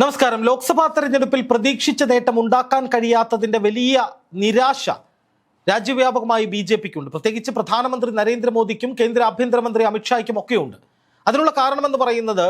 നമസ്കാരം. ലോക്സഭാ തെരഞ്ഞെടുപ്പിൽ പ്രതീക്ഷിച്ച നേട്ടം ഉണ്ടാക്കാൻ കഴിയാത്തതിന്റെ വലിയ നിരാശ രാജ്യവ്യാപകമായി ബി ജെ പിക്കുണ്ട്. പ്രത്യേകിച്ച് പ്രധാനമന്ത്രി നരേന്ദ്രമോദിക്കും കേന്ദ്ര ആഭ്യന്തരമന്ത്രി അമിത്ഷായ്ക്കും ഒക്കെയുണ്ട്. അതിനുള്ള കാരണമെന്ന് പറയുന്നത്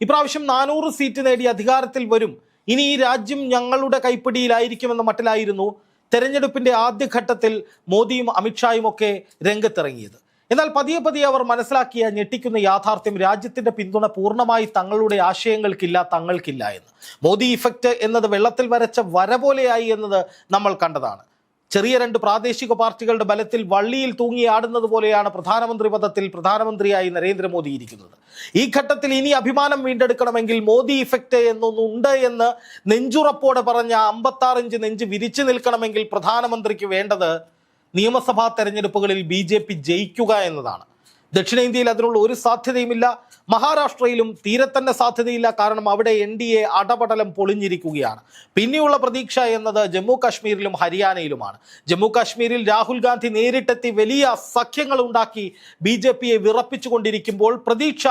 ഇപ്രാവശ്യം നാനൂറ് സീറ്റ് നേടി അധികാരത്തിൽ വരും. ഇനി ഈ രാജ്യം ഞങ്ങളുടെ കൈപ്പിടിയിലായിരിക്കുമെന്ന മട്ടിലായിരുന്നു തെരഞ്ഞെടുപ്പിന്റെ ആദ്യഘട്ടത്തിൽ മോദിയും അമിത്ഷായും ഒക്കെ രംഗത്തിറങ്ങിയത്. എന്നാൽ പതിയെ പതിയെ അവർ മനസ്സിലാക്കിയ ഞെട്ടിക്കുന്ന യാഥാർത്ഥ്യം രാജ്യത്തിന്റെ പിന്തുണ പൂർണമായി തങ്ങളുടെ ആശയങ്ങൾക്കില്ല തങ്ങൾക്കില്ല എന്ന്. മോദി ഇഫക്റ്റ് എന്നത് വെള്ളത്തിൽ വരച്ച വര പോലെയായി എന്നത് നമ്മൾ കണ്ടതാണ്. ചെറിയ രണ്ട് പ്രാദേശിക പാർട്ടികളുടെ ബലത്തിൽ വള്ളിയിൽ തൂങ്ങിയാടുന്നത് പോലെയാണ് പ്രധാനമന്ത്രി പദത്തിൽ പ്രധാനമന്ത്രിയായി നരേന്ദ്രമോദി ഇരിക്കുന്നത്. ഈ ഘട്ടത്തിൽ ഇനി അഭിമാനം വീണ്ടെടുക്കണമെങ്കിൽ മോദി ഇഫക്റ്റ് എന്നൊന്നുണ്ട് എന്ന് നെഞ്ചുറപ്പോടെ പറഞ്ഞ അമ്പത്താറിഞ്ച് നെഞ്ച് വിരിച്ചു നിൽക്കണമെങ്കിൽ പ്രധാനമന്ത്രിക്ക് വേണ്ടത് നിയമസഭാ തെരഞ്ഞെടുപ്പുകളിൽ ബി ജയിക്കുക എന്നതാണ്. ദക്ഷിണേന്ത്യയിൽ അതിനുള്ള ഒരു സാധ്യതയുമില്ല. മഹാരാഷ്ട്രയിലും തീരെ തന്നെ സാധ്യതയില്ല. കാരണം അവിടെ എൻ ഡി എ അടപടലം പൊളിഞ്ഞിരിക്കുകയാണ്. പിന്നെയുള്ള പ്രതീക്ഷ എന്നത് ജമ്മു കാശ്മീരിലും ഹരിയാനയിലുമാണ്. ജമ്മു കാശ്മീരിൽ രാഹുൽ ഗാന്ധി നേരിട്ടെത്തി വലിയ സഖ്യങ്ങൾ ഉണ്ടാക്കി ബി ജെ പിയെ വിറപ്പിച്ചുകൊണ്ടിരിക്കുമ്പോൾ പ്രതീക്ഷ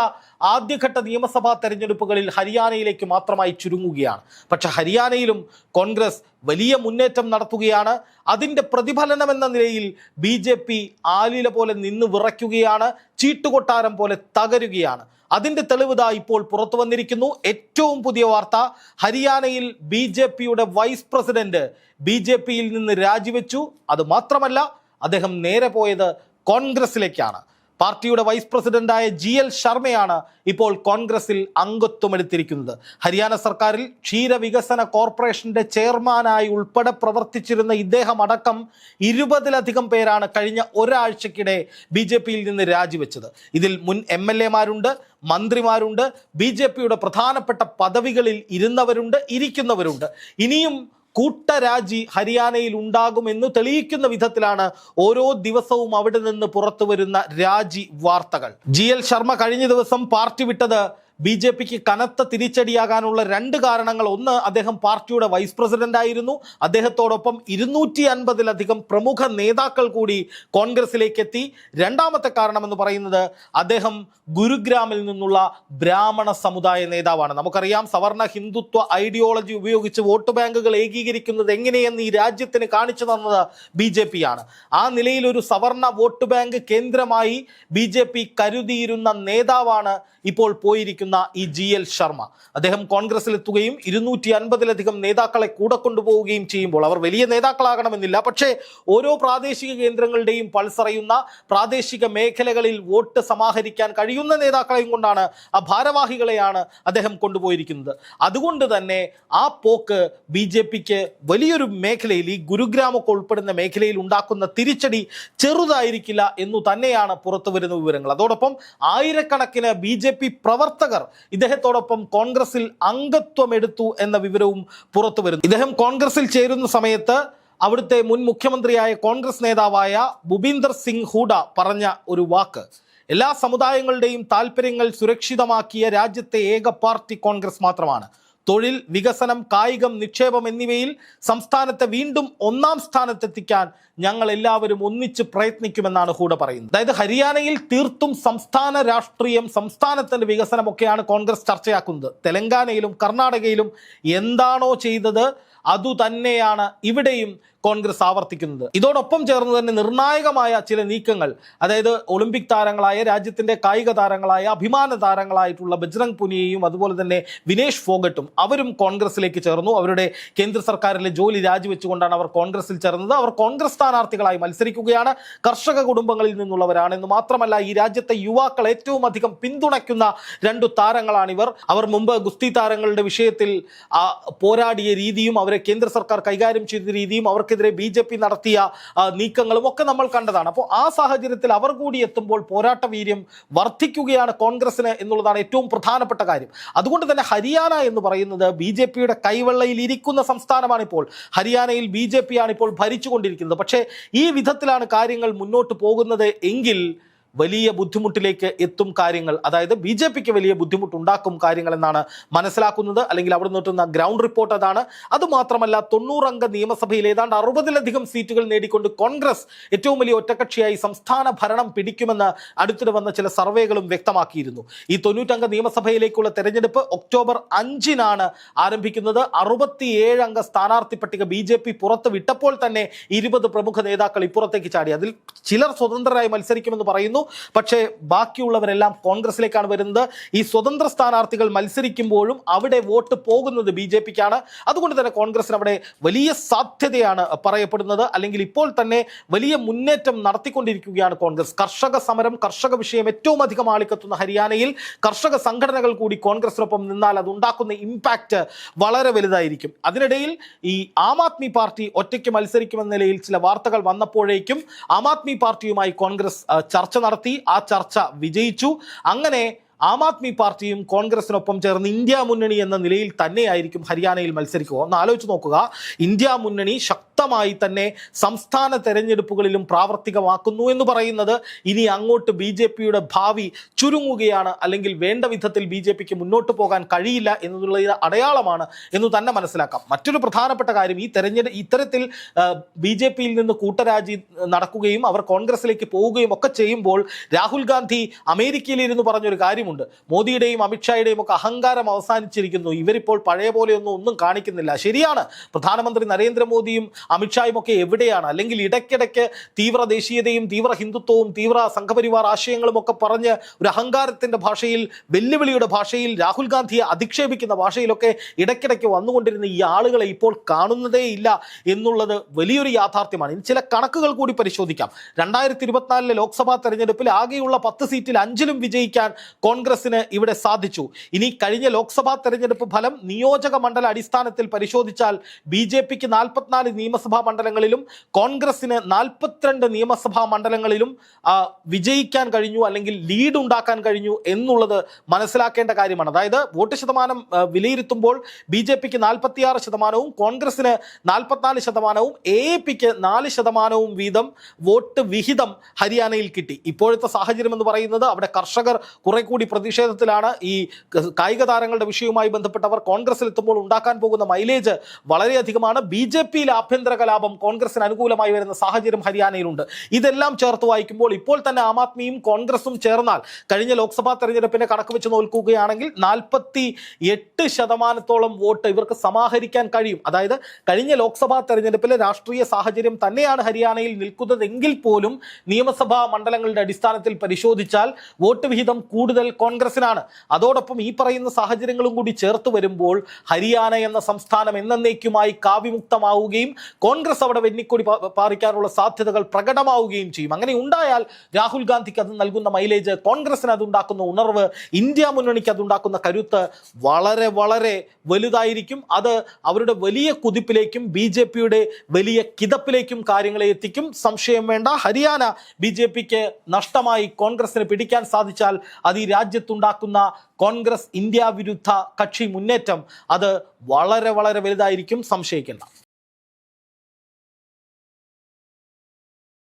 ആദ്യഘട്ട നിയമസഭാ തെരഞ്ഞെടുപ്പുകളിൽ ഹരിയാനയിലേക്ക് മാത്രമായി ചുരുങ്ങുകയാണ്. പക്ഷെ ഹരിയാനയിലും കോൺഗ്രസ് വലിയ മുന്നേറ്റം നടത്തുകയാണ്. അതിന്റെ പ്രതിഫലനം എന്ന നിലയിൽ ബി ജെ പി ആലില പോലെ നിന്ന് വിറയ്ക്കുകയാണ്. ചീട്ടുകൊട്ടാരം പോലെ തകരുകയാണ്. അതിന്റെ തെളിവുതാ ഇപ്പോൾ പുറത്തു വന്നിരിക്കുന്നു. ഏറ്റവും പുതിയ വാർത്ത ഹരിയാനയിൽ ബി ജെ പിയുടെ വൈസ് പ്രസിഡന്റ് ബി ജെ പിയിൽ നിന്ന് രാജിവെച്ചു. അത് മാത്രമല്ല അദ്ദേഹം നേരെ പോയത് കോൺഗ്രസിലേക്കാണ്. പാർട്ടിയുടെ വൈസ് പ്രസിഡന്റായ ജി എൽ ശർമ്മയാണ് ഇപ്പോൾ കോൺഗ്രസിൽ അംഗത്വമെടുത്തിരിക്കുന്നത്. ഹരിയാന സർക്കാരിൽ ക്ഷീരവികസന കോർപ്പറേഷന്റെ ചെയർമാനായി ഉൾപ്പെടെ പ്രവർത്തിച്ചിരുന്ന ഇദ്ദേഹം അടക്കം ഇരുപതിലധികം പേരാണ് കഴിഞ്ഞ ഒരാഴ്ചക്കിടെ ബി ജെ പിയിൽ നിന്ന് രാജിവെച്ചത്. ഇതിൽ മുൻ എം എൽ എമാരുണ്ട് മന്ത്രിമാരുണ്ട് ബി ജെ പിയുടെ പ്രധാനപ്പെട്ട പദവികളിൽ ഇരുന്നവരുണ്ട് ഇരിക്കുന്നവരുണ്ട്. ഇനിയും കൂട്ടരാജി ഹരിയാനയിൽ ഉണ്ടാകുമെന്ന് തെളിയിക്കുന്ന വിധത്തിലാണ് ഓരോ ദിവസവും അവിടെ നിന്ന് പുറത്തു വരുന്ന രാജി വാർത്തകൾ. ജി എൽ ശർമ്മ കഴിഞ്ഞ ദിവസം പാർട്ടി വിട്ടത് ബി ജെ പിക്ക് കനത്ത തിരിച്ചടിയാകാനുള്ള രണ്ട് കാരണങ്ങൾ. ഒന്ന് അദ്ദേഹം പാർട്ടിയുടെ വൈസ് പ്രസിഡന്റ് ആയിരുന്നു. അദ്ദേഹത്തോടൊപ്പം ഇരുന്നൂറ്റി അൻപതിലധികം പ്രമുഖ നേതാക്കൾ കൂടി കോൺഗ്രസിലേക്ക് എത്തി രണ്ടാമത്തെ കാരണമെന്ന് പറയുന്നത് അദ്ദേഹം ഗുരുഗ്രാമിൽ നിന്നുള്ള ബ്രാഹ്മണ സമുദായ നേതാവാണ്. നമുക്കറിയാം സവർണ ഹിന്ദുത്വ ഐഡിയോളജി ഉപയോഗിച്ച് വോട്ട് ബാങ്കുകൾ ഏകീകരിക്കുന്നത് എങ്ങനെയെന്ന് ഈ രാജ്യത്തിന് കാണിച്ചു തന്നത് ബി ജെ പി ആണ് ആ നിലയിൽ ഒരു സവർണ വോട്ട് ബാങ്ക് കേന്ദ്രമായി ബി ജെ പി കരുതിയിരുന്ന നേതാവാണ് ഇപ്പോൾ പോയിരിക്കുന്ന ഈ ജി എൽ ശർമ്മ. അദ്ദേഹം കോൺഗ്രസിലെത്തുകയും ഇരുന്നൂറ്റി അൻപതിലധികം നേതാക്കളെ കൂടെ കൊണ്ടുപോവുകയും ചെയ്യുമ്പോൾ അവർ വലിയ നേതാക്കളാകണമെന്നില്ല. പക്ഷേ ഓരോ പ്രാദേശിക കേന്ദ്രങ്ങളുടെയും പൾസറിയുന്ന പ്രാദേശിക മേഖലകളിൽ വോട്ട് സമാഹരിക്കാൻ കഴിയുന്ന നേതാക്കളെയും കൊണ്ടാണ് ആ ഭാരവാഹികളെയാണ് അദ്ദേഹം കൊണ്ടുപോയിരിക്കുന്നത്. അതുകൊണ്ട് തന്നെ ആ പോക്ക് ബി ജെ പിക്ക് വലിയൊരു മേഖലയിൽ ഈ ഗുരുഗ്രാമൊക്കെ ഉൾപ്പെടുന്ന മേഖലയിൽ ഉണ്ടാക്കുന്ന തിരിച്ചടി ചെറുതായിരിക്കില്ല എന്നു തന്നെയാണ് പുറത്തു വരുന്ന വിവരങ്ങൾ. അതോടൊപ്പം ആയിരക്കണക്കിന് ബി ജെ പി പ്രവർത്തകർ ഇദ്ദേഹത്തോടൊപ്പം കോൺഗ്രസിൽ അംഗത്വം എടുത്തു എന്ന വിവരവും പുറത്തു വരുന്നു. ഇദ്ദേഹം കോൺഗ്രസിൽ ചേരുന്ന സമയത്ത് അവിടുത്തെ മുൻ മുഖ്യമന്ത്രിയായ കോൺഗ്രസ് നേതാവായ ഭൂപീന്ദർ സിംഗ് ഹൂഡ പറഞ്ഞ ഒരു വാക്ക്. എല്ലാ സമുദായങ്ങളുടെയും താല്പര്യങ്ങൾ സുരക്ഷിതമാക്കിയ രാജ്യത്തെ ഏക പാർട്ടി കോൺഗ്രസ് മാത്രമാണ്. തൊഴിൽ വികസനം കായികം നിക്ഷേപം എന്നിവയിൽ സംസ്ഥാനത്തെ വീണ്ടും ഒന്നാം സ്ഥാനത്തെത്തിക്കാൻ ഞങ്ങൾ എല്ലാവരും ഒന്നിച്ച് പ്രയത്നിക്കുമെന്നാണ് ഹൂഡ പറയുന്നത്. അതായത് ഹരിയാനയിൽ തീർത്തും സംസ്ഥാന രാഷ്ട്രീയം സംസ്ഥാനത്തിന്റെ വികസനമൊക്കെയാണ് കോൺഗ്രസ് ചർച്ചയാക്കുന്നത്. തെലങ്കാനയിലും കർണാടകയിലും എന്താണോ ചെയ്തത് അതുതന്നെയാണ് ഇവിടെയും കോൺഗ്രസ് ആവർത്തിക്കുന്നത്. ഇതോടൊപ്പം ചേർന്ന് തന്നെ നിർണായകമായ ചില നീക്കങ്ങൾ അതായത് ഒളിമ്പിക് താരങ്ങളായ രാജ്യത്തിന്റെ കായിക താരങ്ങളായ അഭിമാന താരങ്ങളായിട്ടുള്ള ബജ്രംഗ് പുനിയയും അതുപോലെ തന്നെ വിനേഷ് ഫോഗട്ടും അവരും കോൺഗ്രസിലേക്ക് ചേർന്നു. അവരുടെ കേന്ദ്ര സർക്കാരിലെ ജോലി രാജിവെച്ചുകൊണ്ടാണ് അവർ കോൺഗ്രസിൽ ചേർന്നത്. അവർ കോൺഗ്രസ് സ്ഥാനാർത്ഥികളായി മത്സരിക്കുകയാണ്. കർഷക കുടുംബങ്ങളിൽ നിന്നുള്ളവരാണെന്ന് മാത്രമല്ല ഈ രാജ്യത്തെ യുവാക്കൾ ഏറ്റവും അധികം പിന്തുണയ്ക്കുന്ന രണ്ടു താരങ്ങളാണിവർ. അവർ മുമ്പ് ഗുസ്തി താരങ്ങളുടെ വിഷയത്തിൽ പോരാടിയ രീതിയും അവരെ കേന്ദ്ര സർക്കാർ കൈകാര്യം ചെയ്ത രീതിയും അവർക്കെതിരെ ബി നടത്തിയ നീക്കങ്ങളും ഒക്കെ നമ്മൾ കണ്ടതാണ്. അപ്പോൾ ആ സാഹചര്യത്തിൽ അവർ കൂടി എത്തുമ്പോൾ പോരാട്ട വീര്യം വർദ്ധിക്കുകയാണ് കോൺഗ്രസിന് എന്നുള്ളതാണ് ഏറ്റവും പ്രധാനപ്പെട്ട കാര്യം. അതുകൊണ്ട് തന്നെ ഹരിയാന എന്ന് പറയുന്നത് ബി ജെ പിയുടെ കൈവെള്ളയിൽ ഇരിക്കുന്ന സംസ്ഥാനമാണിപ്പോൾ. ഹരിയാനയിൽ ബി ജെ പി ഇപ്പോൾ ഭരിച്ചുകൊണ്ടിരിക്കുന്നത്. പക്ഷേ ഈ വിധത്തിലാണ് കാര്യങ്ങൾ മുന്നോട്ട് പോകുന്നത് എങ്കിൽ വലിയ ബുദ്ധിമുട്ടിലേക്ക് എത്തും കാര്യങ്ങൾ. അതായത് ബി ജെ പിക്ക് വലിയ ബുദ്ധിമുട്ടുണ്ടാക്കും കാര്യങ്ങൾ എന്നാണ് മനസ്സിലാക്കുന്നത്. അല്ലെങ്കിൽ അവിടെ നിട്ടുന്ന ഗ്രൗണ്ട് റിപ്പോർട്ട് അതാണ്. അതുമാത്രമല്ല തൊണ്ണൂറംഗ നിയമസഭയിൽ ഏതാണ്ട് അറുപതിലധികം സീറ്റുകൾ നേടിക്കൊണ്ട് കോൺഗ്രസ് ഏറ്റവും വലിയ ഒറ്റകക്ഷിയായി സംസ്ഥാന ഭരണം പിടിക്കുമെന്ന് അടുത്തിടെ വന്ന ചില സർവേകളും വ്യക്തമാക്കിയിരുന്നു. ഈ തൊണ്ണൂറ്റംഗ നിയമസഭയിലേക്കുള്ള തെരഞ്ഞെടുപ്പ് ഒക്ടോബർ അഞ്ചിനാണ് ആരംഭിക്കുന്നത്. അറുപത്തിയേഴ് അംഗ സ്ഥാനാർത്ഥി പട്ടിക ബി ജെ പി പുറത്ത് വിട്ടപ്പോൾ തന്നെ ഇരുപത് പ്രമുഖ നേതാക്കൾ ഇപ്പുറത്തേക്ക് ചാടി. അതിൽ ചിലർ സ്വതന്ത്രരായി മത്സരിക്കുമെന്ന് പറയുന്നു. പക്ഷേ ബാക്കിയുള്ളവരെല്ലാം കോൺഗ്രസിലേക്കാണ് വരുന്നത്. ഈ സ്വതന്ത്ര സ്ഥാനാർത്ഥികൾ മത്സരിക്കുമ്പോഴും അവിടെ വോട്ട് പോകുന്നത് ബി ജെ പിക്കാണ്. അതുകൊണ്ട് തന്നെ കോൺഗ്രസിന് അവിടെ വലിയ സാധ്യതയാണ് പറയപ്പെടുന്നത്. അല്ലെങ്കിൽ ഇപ്പോൾ തന്നെ വലിയ മുന്നേറ്റം നടത്തിക്കൊണ്ടിരിക്കുകയാണ് കോൺഗ്രസ്. കർഷക സമരം കർഷക വിഷയം ഏറ്റവും അധികം ആളിക്കത്തുന്ന ഹരിയാനയിൽ കർഷക സംഘടനകൾ കൂടി കോൺഗ്രസിനൊപ്പം നിന്നാൽ അത് ഉണ്ടാക്കുന്ന ഇമ്പാക്റ്റ് വളരെ വലുതായിരിക്കും. അതിനിടയിൽ ഈ ആം ആദ്മി പാർട്ടി ഒറ്റയ്ക്ക് മത്സരിക്കുമെന്ന നിലയിൽ ചില വാർത്തകൾ വന്നപ്പോഴേക്കും ആം ആദ്മി പാർട്ടിയുമായി കോൺഗ്രസ് ചർച്ച നടത്തി. ആ ചർച്ച വിജയിച്ചു. അങ്ങനെ ആം ആദ്മി പാർട്ടിയും കോൺഗ്രസിനൊപ്പം ചേർന്ന് ഇന്ത്യ മുന്നണി എന്ന നിലയിൽ തന്നെയായിരിക്കും ഹരിയാനയിൽ മത്സരിക്കുക. ഒന്ന് ആലോചിച്ച് നോക്കുക. ഇന്ത്യ മുന്നണി ശക്തമായി തന്നെ സംസ്ഥാന തെരഞ്ഞെടുപ്പുകളിലും പ്രാവർത്തികമാക്കുന്നു എന്ന് പറയുന്നത് ഇനി അങ്ങോട്ട് ബി ജെ പിയുടെ ഭാവി ചുരുങ്ങുകയാണ്. അല്ലെങ്കിൽ വേണ്ട വിധത്തിൽ ബി ജെ പിക്ക് മുന്നോട്ട് പോകാൻ കഴിയില്ല എന്നുള്ള അടയാളമാണ് എന്ന് തന്നെ മനസ്സിലാക്കാം. മറ്റൊരു പ്രധാനപ്പെട്ട കാര്യം ഈ തെരഞ്ഞെടുപ്പ് ഇത്തരത്തിൽ ബി ജെ പിയിൽ നിന്ന് കൂട്ടരാജി നടക്കുകയും അവർ കോൺഗ്രസിലേക്ക് പോവുകയും ഒക്കെ ചെയ്യുമ്പോൾ രാഹുൽ ഗാന്ധി അമേരിക്കയിലിരുന്ന് പറഞ്ഞൊരു കാര്യമുണ്ട്. മോദിയുടെയും അമിത്ഷായുടെയും ഒക്കെ അഹങ്കാരം അവസാനിച്ചിരിക്കുന്നു. ഇവരിപ്പോൾ പഴയ പോലെയൊന്നും ഒന്നും കാണിക്കുന്നില്ല. ശരിയാണ്. പ്രധാനമന്ത്രി നരേന്ദ്രമോദിയും അമിത്ഷായും ഒക്കെ എവിടെയാണ്? അല്ലെങ്കിൽ ഇടയ്ക്കിടയ്ക്ക് തീവ്ര ദേശീയതയും തീവ്ര ഹിന്ദുത്വവും തീവ്ര സംഘപരിവാർ ആശയങ്ങളും ഒക്കെ പറഞ്ഞ് ഒരു അഹങ്കാരത്തിന്റെ ഭാഷയിൽ വെല്ലുവിളിയുടെ ഭാഷയിൽ രാഹുൽ ഗാന്ധിയെ അധിക്ഷേപിക്കുന്ന ഭാഷയിലൊക്കെ ഇടയ്ക്കിടയ്ക്ക് വന്നുകൊണ്ടിരുന്ന ഈ ആളുകളെ ഇപ്പോൾ കാണുന്നതേ ഇല്ല എന്നുള്ളത് വലിയൊരു യാഥാർത്ഥ്യമാണ്. ഇനി ചില കണക്കുകൾ കൂടി പരിശോധിക്കാം. രണ്ടായിരത്തി ഇരുപത്തിനാലിലെ ലോക്സഭാ തെരഞ്ഞെടുപ്പിൽ ആകെയുള്ള പത്ത് സീറ്റിൽ അഞ്ചിലും വിജയിക്കാൻ കോൺഗ്രസിന് ഇവിടെ സാധിച്ചു. ഇനി കഴിഞ്ഞ ലോക്സഭാ തെരഞ്ഞെടുപ്പ് ഫലം നിയോജക മണ്ഡല അടിസ്ഥാനത്തിൽ പരിശോധിച്ചാൽ ബി ജെ പിക്ക് നാൽപ്പത്തിനാല് നിയമസഭാ മണ്ഡലങ്ങളിലും കോൺഗ്രസിന് നാൽപ്പത്തിരണ്ട് നിയമസഭാ മണ്ഡലങ്ങളിലും വിജയിക്കാൻ കഴിഞ്ഞു അല്ലെങ്കിൽ ലീഡ് ഉണ്ടാക്കാൻ കഴിഞ്ഞു എന്നുള്ളത് മനസ്സിലാക്കേണ്ട കാര്യമാണ്. അതായത് വോട്ട് ശതമാനം വിലയിരുത്തുമ്പോൾ ബി ജെ പിക്ക് നാൽപ്പത്തിയാറ് ശതമാനവും കോൺഗ്രസിന് നാൽപ്പത്തിനാല് ശതമാനവും എ പിക്ക് നാല് ശതമാനവും വീതം വോട്ട് വിഹിതം ഹരിയാനയിൽ കിട്ടി. ഇപ്പോഴത്തെ സാഹചര്യം എന്ന് പറയുന്നത് അവിടെ കർഷകർ കുറെ കൂടി പ്രതിഷേധത്തിലാണ്. ഈ കായിക താരങ്ങളുടെ വിഷയവുമായി ബന്ധപ്പെട്ടവർ കോൺഗ്രസിൽ എത്തുമ്പോൾ ഉണ്ടാക്കാൻ പോകുന്ന മൈലേജ് വളരെയധികമാണ്. ബി ജെ പിയിൽ ആഭ്യന്തര കലാപം കോൺഗ്രസിന് അനുകൂലമായി വരുന്ന സാഹചര്യം ഹരിയാനയിലുണ്ട്. ഇതെല്ലാം ചേർത്ത് വായിക്കുമ്പോൾ ഇപ്പോൾ തന്നെ ആം ആദ്മിയും കോൺഗ്രസും ചേർന്നാൽ കഴിഞ്ഞ ലോക്സഭാ തെരഞ്ഞെടുപ്പിനെ കണക്ക് വെച്ച് നോക്കുകയാണെങ്കിൽ നാൽപ്പത്തി എട്ട് ശതമാനത്തോളം വോട്ട് ഇവർക്ക് സമാഹരിക്കാൻ കഴിയും. അതായത് കഴിഞ്ഞ ലോക്സഭാ തെരഞ്ഞെടുപ്പിലെ രാഷ്ട്രീയ സാഹചര്യം തന്നെയാണ് ഹരിയാനയിൽ നിൽക്കുന്നതെങ്കിൽ പോലും നിയമസഭാ മണ്ഡലങ്ങളുടെ അടിസ്ഥാനത്തിൽ പരിശോധിച്ചാൽ വോട്ട് വിഹിതം കൂടുതൽ കോൺഗ്രസിനാണ് അതോടൊപ്പം ഈ പറയുന്ന സാഹചര്യങ്ങളും കൂടി ചേർത്ത് വരുമ്പോൾ ഹരിയാന എന്ന സംസ്ഥാനം എന്നേക്കുമായി കാവ്യമുക്തമാവുകയും കോൺഗ്രസ് അവിടെ വെന്നിക്കൊടി പാറിക്കാനുള്ള സാധ്യതകൾ പ്രകടമാവുകയും ചെയ്യും. അങ്ങനെ ഉണ്ടായാൽ രാഹുൽ ഗാന്ധിക്ക് അത് നൽകുന്ന മൈലേജ് കോൺഗ്രസിന് അതുണ്ടാക്കുന്ന ഉണർവ് ഇന്ത്യ മുന്നണിക്ക് അതുണ്ടാക്കുന്ന കരുത്ത് വളരെ വളരെ വലുതായിരിക്കും. അത് അവരുടെ വലിയ കുതിപ്പിലേക്കും ബി ജെ പിയുടെ വലിയ കിതപ്പിലേക്കും കാര്യങ്ങളെ എത്തിക്കും. സംശയം വേണ്ട. ഹരിയാന ബി ജെ പിക്ക് നഷ്ടമായി കോൺഗ്രസിന് പിടിക്കാൻ സാധിച്ചാൽ അത് ഈ രാജ്യത്തുണ്ടാക്കുന്ന കോൺഗ്രസ് ഇന്ത്യ വിരുദ്ധ കക്ഷി മുന്നേറ്റം അത് വളരെ വളരെ വലുതായിരിക്കും. സംശയിക്കേണ്ട.